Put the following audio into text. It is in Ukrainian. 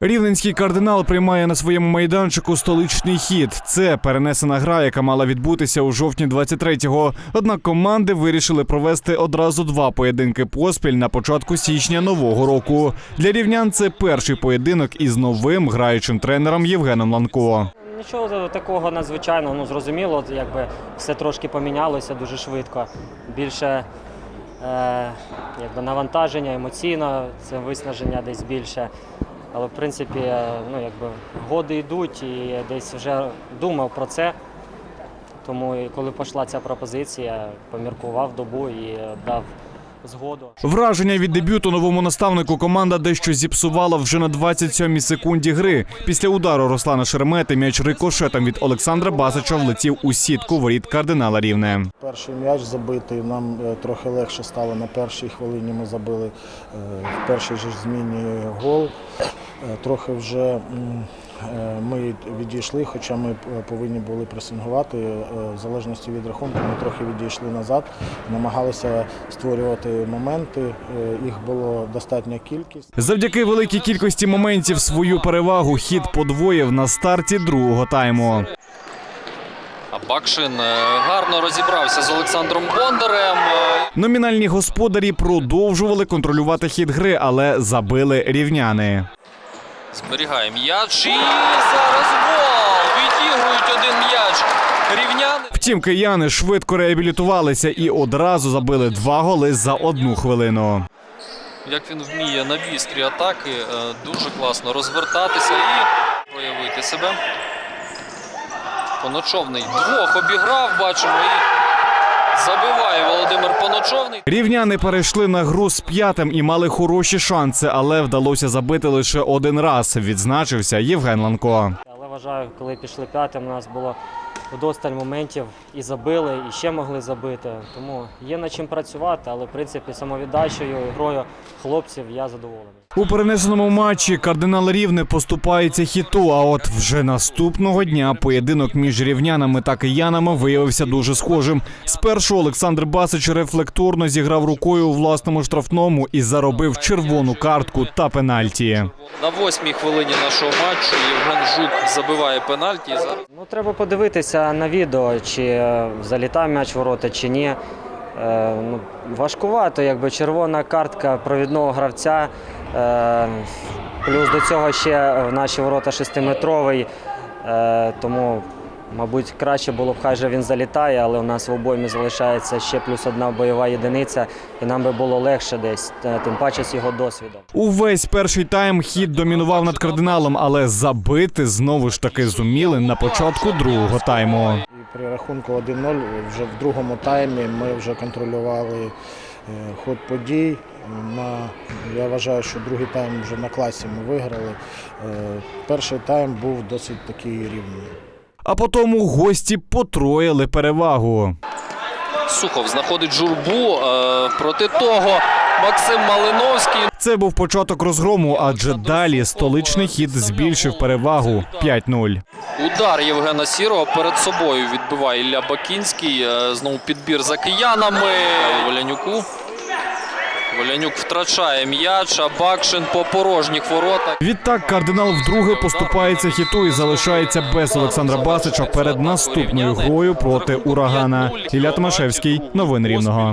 Рівненський кардинал приймає на своєму майданчику столичний хід. Це перенесена гра, яка мала відбутися у жовтні 23-го. Однак команди вирішили провести одразу два поєдинки поспіль на початку січня нового року. Для рівнян це перший поєдинок із новим граючим тренером Євгеном Ланко. Нічого такого надзвичайного, ну зрозуміло, якби все трошки помінялося дуже швидко. Більше е, якби навантаження емоційно, це виснаження десь більше. Але в принципі, ну якби годи йдуть і десь вже думав про це. Тому і коли пішла ця пропозиція, поміркував добу і дав згоду. Враження від дебюту новому наставнику команда дещо зіпсувала вже на 27-й секунді гри. Після удару Руслана Шеремети м'яч рикошетом від Олександра Басича влетів у сітку воріт кардинала Рівне. Перший м'яч забитий, нам е, трохи легше стало. На першій хвилині ми забили е, в першій ж зміні гол. Е, Трохи вже е, ми відійшли, хоча ми е, повинні були пресингувати. В залежності від рахунку ми трохи відійшли назад, намагалися створювати моменти. Їх було достатня кількість. Завдяки великій кількості моментів свою перевагу хід подвоїв на старті другого тайму. А Бакшин гарно розібрався з Олександром Бондарем. Номінальні господарі продовжували контролювати хід гри, але забили рівняни. Зберігає м'яч і зараз гол. Відігрують один м'яч. Рівняни. Втім, кияни швидко реабілітувалися і одразу забили два голи за одну хвилину. Як він вміє на вістрі атаки е, дуже класно розвертатися і проявити себе. Поночовний двох обіграв, бачимо, і забиває Володимир Поночовний. Рівняни перейшли на гру з п'ятим і мали хороші шанси, але вдалося забити лише один раз. Відзначився Євген Ланко. Але вважаю, коли пішли п'ятим, у нас було вдосталь моментів і забили, і ще могли забити. Тому є над чим працювати, але в принципі самовіддачею, грою хлопців я задоволений. У перенесеному матчі кардинал Рівне поступається хіту. А от вже наступного дня поєдинок між рівнянами та киянами виявився дуже схожим. Спершу Олександр Басич рефлекторно зіграв рукою у власному штрафному і заробив червону картку та пенальті. На восьмій хвилині нашого матчу Євген Жук забиває пенальті. І Ну, треба подивитися на відео, чи е, залітав м'яч ворота, чи ні. Е, ну, важкувато, якби червона картка провідного гравця. Е, плюс до цього ще в наші ворота шестиметровий. Тому, мабуть, краще було б, хай же він залітає, але у нас в обоймі залишається ще плюс одна бойова єдиниця, і нам би було легше десь, е, тим паче з його досвідом. Увесь перший тайм хід домінував над кардиналом, але забити знову ж таки зуміли на початку другого тайму. І при рахунку 1-0 вже в другому таймі ми вже контролювали е, ход подій. На, я вважаю, що другий тайм вже на класі ми виграли. Е, Перший тайм був досить такий рівний. А потому гості потроїли перевагу. Сухов знаходить журбу. е, Проти того Максим Малиновський. Це був початок розгрому, адже далі столичний хід збільшив перевагу 5-0. Удар Євгена Сірого перед собою відбиває Ілля Бакінський. Е, Знову підбір за киянами. Волянюку. Волянюк втрачає м'яч, а Бакшин по порожніх воротах. Відтак кардинал вдруге поступається хіту і залишається без Олександра Басича перед наступною грою проти урагана. Ілля Томашевський, новини рівного.